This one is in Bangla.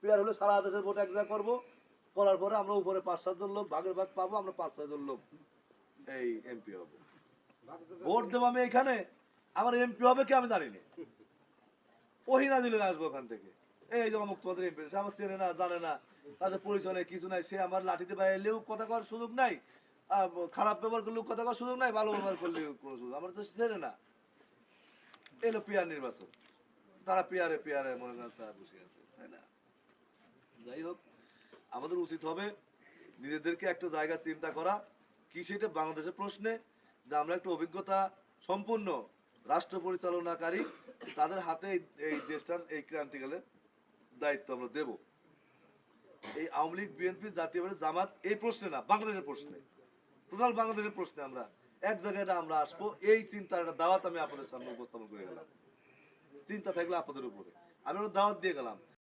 পিয়ার হলে সারা দেশের ভোট এক জায়গা করব। করার পরে আমরা উপরে পাঁচ সাতজন লোক, ভাগের ভাগ পাবো, আমরা পাঁচ ছয়জন লোক। এই এমপি হব। ভোট দেবো আমি এখানে, আমার এমপি হবে কি আমি জানি না। ওহিনা দিলে আসব ওখান থেকে। এই যে অমুক এমপি সে আমার চেনে না, জানে না, তাদের পরিচয় নেই, কিছু নাই, সে আমার লাঠিতে বাইরেও কথা করার সুযোগ নাই খারাপ ব্যবহার করলেও কথা করার সুযোগ নাই, ভালো ব্যবহার করলেও কোনো সুযোগ আমার তো চেনে না। এলো পিয়ার নির্বাচন। তারা পিয়ারে পিয়ারে মনে করেন বসে আছে, তাই না? যাই হোক, আমাদের উচিত হবে নিজেদেরকে একটা জায়গা চিন্তা করা। কি সেটা বাংলাদেশের প্রশ্নে? যে আমরা একটু অভিজ্ঞতা সম্পূর্ণ রাষ্ট্র পরিচালনাকারী, তাদের হাতে এই- দেশটার এই ক্রান্তিকালের দায়িত্ব আমরা দেব। এই আওয়ামী লীগ, বিএনপি, জাতীয় জামাত, এই প্রশ্নে না, বাংলাদেশের প্রশ্নে। টোটাল বাংলাদেশের প্রশ্নে আমরা, এক জায়গায় আমরা আসব, এই চিন্তার একটা দাওয়াত আমি আপনাদের সামনে উপস্থাপন করে গেলাম। চিন্তা থাকলে আপনাদের উপরে। আমি দাওয়াত দিয়ে গেলাম।